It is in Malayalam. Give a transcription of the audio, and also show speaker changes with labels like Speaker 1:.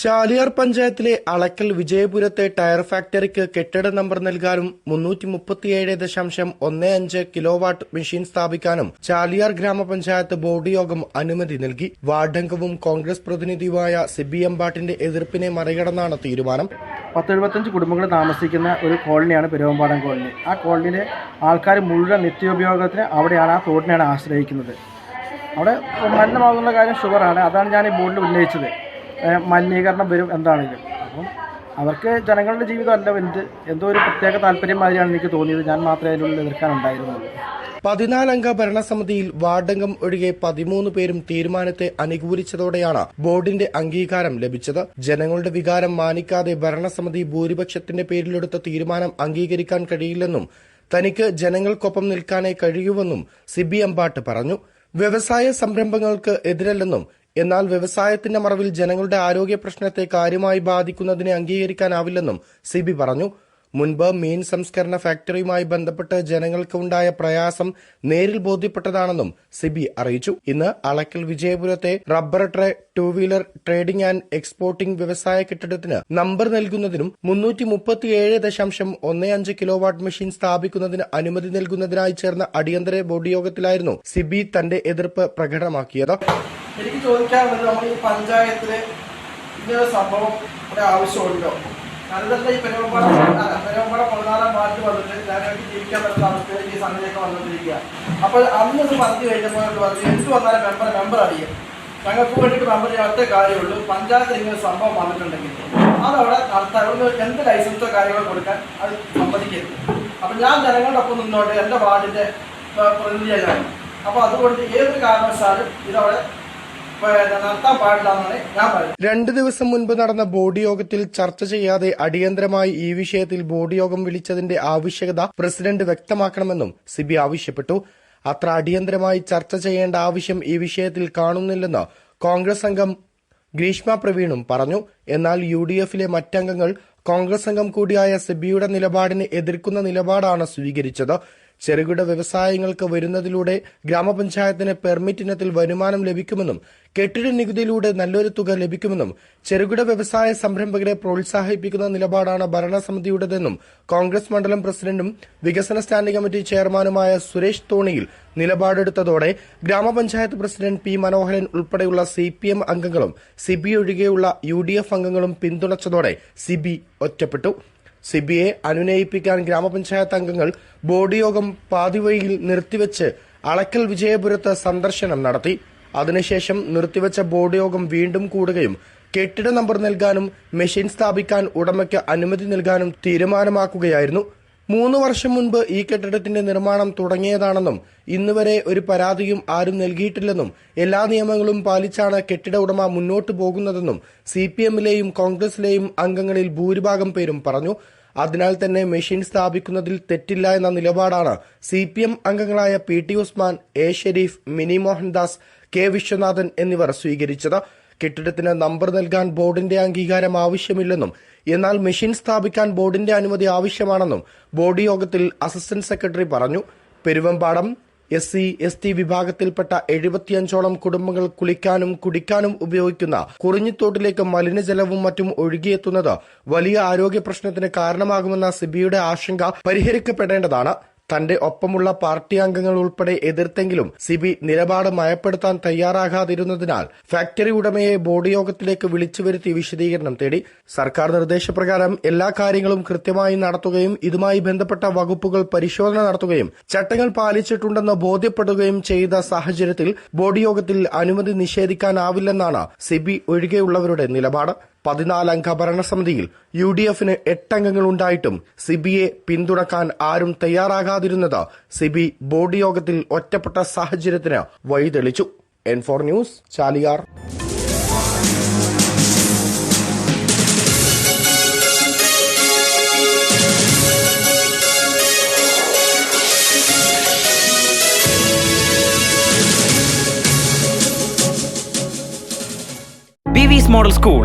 Speaker 1: Chaliyar പഞ്ചായത്തിലെ അളക്കൽ വിജയപുരത്തെ ടയർ ഫാക്ടറിക്ക് കെട്ടിട നമ്പർ നൽകാനും മുന്നൂറ്റി മുപ്പത്തിയേഴ് ദശാംശം ഒന്ന് അഞ്ച് കിലോ വാട്ട് മെഷീൻ സ്ഥാപിക്കാനും ചാലിയാർ ഗ്രാമപഞ്ചായത്ത് ബോർഡ് യോഗം അനുമതി നൽകി. വാർഡംഗവും കോൺഗ്രസ് പ്രതിനിധിയുമായ സിബി എംബാട്ടിന്റെ എതിർപ്പിനെ മറികടന്നാണ് തീരുമാനം.
Speaker 2: പത്തെഴുപത്തഞ്ച് കുടുംബങ്ങൾ താമസിക്കുന്ന ഒരു കോളനിയാണ് പെരുവമ്പാടം കോളനി. ആ കോളനിയിലെ ആൾക്കാർ മുഴുവൻ നിത്യോപയോഗത്തിന് അവിടെയാണ് ആ തോട്ടിനെയാണ് ആശ്രയിക്കുന്നത്. അവിടെ മലിനമാകുന്ന കാര്യം ഷുഗറാണ് അതാണ് ഞാൻ ഈ ബോർഡിൽ ഉന്നയിച്ചത്. മലിനീകരണം വരും എന്താണെങ്കിലും. അപ്പം അവർക്ക് ജനങ്ങളുടെ ജീവിതം അല്ല വലുത്. എന്തോ ഒരു പ്രത്യേക താല്പര്യം മാതിരിയാണ് എനിക്ക് തോന്നിയത്. ഞാൻ മാത്രമേ അതിനുള്ളിൽ എതിർക്കാനുണ്ടായിരുന്നുള്ളൂ
Speaker 1: പതിനാലംഗ ഭരണസമിതിയിൽ വാർഡംഗം ഒഴികെ പതിമൂന്ന് പേരും തീരുമാനത്തെ അനുകൂലിച്ചതോടെയാണ് ബോർഡിന്റെ അംഗീകാരം ലഭിച്ചത്. ജനങ്ങളുടെ വികാരം മാനിക്കാതെ ഭരണസമിതി ഭൂരിപക്ഷത്തിന്റെ പേരിലെടുത്ത തീരുമാനം അംഗീകരിക്കാൻ കഴിയില്ലെന്നും തനിക്ക് ജനങ്ങൾക്കൊപ്പം നിൽക്കാനേ കഴിയൂവെന്നും സിബി അമ്പാട്ട് പറഞ്ഞു. വ്യവസായ സംരംഭങ്ങൾക്ക് എതിരല്ലെന്നും എന്നാൽ വ്യവസായത്തിന്റെ മറവിൽ ജനങ്ങളുടെ ആരോഗ്യ പ്രശ്നത്തെ കാര്യമായി ബാധിക്കുന്നതിനെ അംഗീകരിക്കാനാവില്ലെന്നും സിബി പറഞ്ഞു. മുൻപ് മീൻ സംസ്കരണ ഫാക്ടറിയുമായി ബന്ധപ്പെട്ട് ജനങ്ങൾക്ക് ഉണ്ടായ പ്രയാസം നേരിൽ ബോധ്യപ്പെട്ടതാണെന്നും സിബി അറിയിച്ചു. ഇന്ന് അളക്കൽ വിജയപുരത്തെ rubber tray two wheeler trading and exporting വ്യവസായ കെട്ടിടത്തിന് നമ്പർ നൽകുന്നതിനും മുന്നൂറ്റി മുപ്പത്തിയേഴ് ദശാംശം ഒന്ന് അഞ്ച് കിലോ വാട്ട് മെഷീൻ സ്ഥാപിക്കുന്നതിന് അനുമതി നൽകുന്നതിനായി ചേർന്ന അടിയന്തര ബോർഡ് യോഗത്തിലായിരുന്നു സിബി തന്റെ എതിർപ്പ് പ്രകടമാക്കിയത്.
Speaker 2: എനിക്ക് ചോദിക്കാറുള്ളത് നമ്മൾ ഈ പഞ്ചായത്തിൽ ഇങ്ങനെ സംഭവം ഇവിടെ ആവശ്യമുണ്ടോ? അതുതന്നെ ഈ പെരുമ്പാട പെരുമ്പാട പതിനാലാം വാർഡ് വന്നിട്ട് ഞങ്ങൾക്ക് ജീവിക്കാൻ പറ്റുന്ന അവസ്ഥയിലേക്ക് ഈ സംഗതിയൊക്കെ വന്നുകൊണ്ടിരിക്കുക അപ്പോൾ അന്ന് ഇത് പറഞ്ഞു കഴിഞ്ഞപ്പോൾ പറഞ്ഞു എന്ത് വന്നാലും മെമ്പർ മെമ്പർ അറിയും. ഞങ്ങൾക്ക് വേണ്ടിയിട്ട് മെമ്പർ ഒറ്റ കാര്യമുള്ളൂ. പഞ്ചായത്തിൽ ഇങ്ങനെ സംഭവം വന്നിട്ടുണ്ടെങ്കിൽ അതവിടെ നടത്താൻ എന്ത് ലൈസൻസോ കാര്യങ്ങളോ കൊടുക്കാൻ അത് സമ്മതിക്കരുത്. അപ്പം ഞാൻ ജനങ്ങളുടെ ഒപ്പം നിന്നോണ്ട് എന്റെ വാർഡിന്റെ പ്രതിനിധിയാണ് അപ്പോൾ അതുകൊണ്ട് ഏത് കാരണവശാലും ഇതവിടെ ഞാൻ
Speaker 1: രണ്ടു ദിവസം മുൻപ് നടന്ന ബോർഡ് യോഗത്തിൽ ചർച്ച ചെയ്യാതെ അടിയന്തരമായി ഈ വിഷയത്തിൽ ബോർഡ് യോഗം വിളിച്ചതിന്റെ ആവശ്യകത പ്രസിഡന്റ് വ്യക്തമാക്കണമെന്നും സിബി ആവശ്യപ്പെട്ടു. അത്ര അടിയന്തരമായി ചർച്ച ചെയ്യേണ്ട ആവശ്യം ഈ വിഷയത്തിൽ കാണുന്നില്ലെന്ന് കോൺഗ്രസ് അംഗം ഗ്രീഷ്മ പ്രവീണും പറഞ്ഞു. എന്നാൽ യു ഡി എഫിലെ മറ്റംഗങ്ങൾ കോൺഗ്രസ് അംഗം കൂടിയായ സിബിയുടെ നിലപാടിനെ എതിർക്കുന്ന നിലപാടാണ് സ്വീകരിച്ചത്. ചെറുകിട വ്യവസായങ്ങൾക്ക് വരുന്നതിലൂടെ ഗ്രാമപഞ്ചായത്തിന് പെർമിറ്റ് ഇനത്തിൽ വരുമാനം ലഭിക്കുമെന്നും കെട്ടിട നികുതിയിലൂടെ നല്ലൊരു തുക ലഭിക്കുമെന്നും ചെറുകിട വ്യവസായ സംരംഭകരെ പ്രോത്സാഹിപ്പിക്കുന്ന നിലപാടാണ് ഭരണസമിതിയുടേതെന്നും കോൺഗ്രസ് മണ്ഡലം പ്രസിഡന്റും വികസന സ്റ്റാൻഡിംഗ് കമ്മിറ്റി ചെയർമാനുമായ സുരേഷ് തോണിയിൽ നിലപാടെടുത്തതോടെ ഗ്രാമപഞ്ചായത്ത് പ്രസിഡന്റ് പി മനോഹരൻ ഉൾപ്പെടെയുള്ള സി പി എം അംഗങ്ങളും സിബി ഒഴികെയുള്ള യു ഡി എഫ് അംഗങ്ങളും പിന്തുണച്ചതോടെ സിബി ഒറ്റപ്പെട്ടു. സിബിയെ അനുനയിപ്പിക്കാൻ ഗ്രാമപഞ്ചായത്ത് അംഗങ്ങൾ ബോർഡ് യോഗം പാതിവഴിയിൽ നിർത്തിവെച്ച് അളക്കൽ വിജയപുരത്ത് സന്ദർശനം നടത്തി. അതിനുശേഷം നിർത്തിവെച്ച ബോർഡ് യോഗം വീണ്ടും കൂടുകയും കെട്ടിട നമ്പർ നൽകാനും മെഷീൻ സ്ഥാപിക്കാൻ ഉടമയ്ക്ക് അനുമതി നൽകാനും തീരുമാനമാക്കുകയായിരുന്നു മൂന്ന് വർഷം മുൻപ് ഈ കെട്ടിടത്തിന്റെ നിർമ്മാണം തുടങ്ങിയതാണെന്നും ഇന്നുവരെ ഒരു പരാതിയും ആരും നൽകിയിട്ടില്ലെന്നും എല്ലാ നിയമങ്ങളും പാലിച്ചാണ് കെട്ടിട ഉടമ മുന്നോട്ടു പോകുന്നതെന്നും സി പി എമ്മിലെയും കോൺഗ്രസിലെയും അംഗങ്ങളിൽ ഭൂരിഭാഗം പേരും പറഞ്ഞു. അതിനാൽ തന്നെ മെഷീൻ സ്ഥാപിക്കുന്നതിൽ തെറ്റില്ല എന്ന നിലപാടാണ് സി പി എം അംഗങ്ങളായ P T Usman A Sherif Mini Mohandas K Viswanathan എന്നിവർ സ്വീകരിച്ചത്. കെട്ടിടത്തിന് നമ്പർ നൽകാൻ ബോർഡിന്റെ അംഗീകാരം ആവശ്യമില്ലെന്നും എന്നാൽ മെഷീൻ സ്ഥാപിക്കാൻ ബോർഡിന്റെ അനുമതി ആവശ്യമാണെന്നും ബോർഡ് യോഗത്തിൽ അസിസ്റ്റന്റ് സെക്രട്ടറി പറഞ്ഞു. Peruvambadam S C S T വിഭാഗത്തിൽപ്പെട്ട എഴുപത്തിയഞ്ചോളം കുടുംബങ്ങൾ കുളിക്കാനും കുടിക്കാനും ഉപയോഗിക്കുന്ന കുറിഞ്ഞിത്തോട്ടിലേക്ക് മലിനജലവും മറ്റും ഒഴുകിയെത്തുന്നത് വലിയ ആരോഗ്യ പ്രശ്നത്തിന് കാരണമാകുമെന്ന സിബിയുടെ ആശങ്ക പരിഹരിക്കപ്പെടേണ്ടതാണ്. തന്റെ ഒപ്പമുള്ള പാർട്ടി അംഗങ്ങൾ ഉൾപ്പെടെ എതിർത്തെങ്കിലും സിബി നിലപാട് മയപ്പെടുത്താൻ തയ്യാറാകാതിരുന്നതിനാൽ ഫാക്ടറി ഉടമയെ ബോർഡ് യോഗത്തിലേക്ക് വിളിച്ചു വരുത്തി വിശദീകരണം തേടി സർക്കാർ നിർദ്ദേശപ്രകാരം എല്ലാ കാര്യങ്ങളും കൃത്യമായി നടത്തുകയും ഇതുമായി ബന്ധപ്പെട്ട വകുപ്പുകൾ പരിശോധന നടത്തുകയും ചട്ടങ്ങൾ പാലിച്ചിട്ടുണ്ടെന്ന് ബോധ്യപ്പെടുകയും ചെയ്ത സാഹചര്യത്തിൽ ബോർഡ് യോഗത്തിൽ അനുമതി നിഷേധിക്കാനാവില്ലെന്നാണ് സിബി ഒഴികെയുള്ളവരുടെ നിലപാട്. പതിനാലംഗ ഭരണസമിതിയിൽ യു ഡി എഫിന് എട്ടംഗങ്ങൾ ഉണ്ടായിട്ടും സിബിയെ പിന്തുണക്കാൻ ആരും തയ്യാറാകാതിരുന്നത് സിബി ബോർഡ് യോഗത്തിൽ ഒറ്റപ്പെട്ട സാഹചര്യത്തിന് വഴിതെളിച്ചു. N four news Chaliyar.
Speaker 3: PV's model School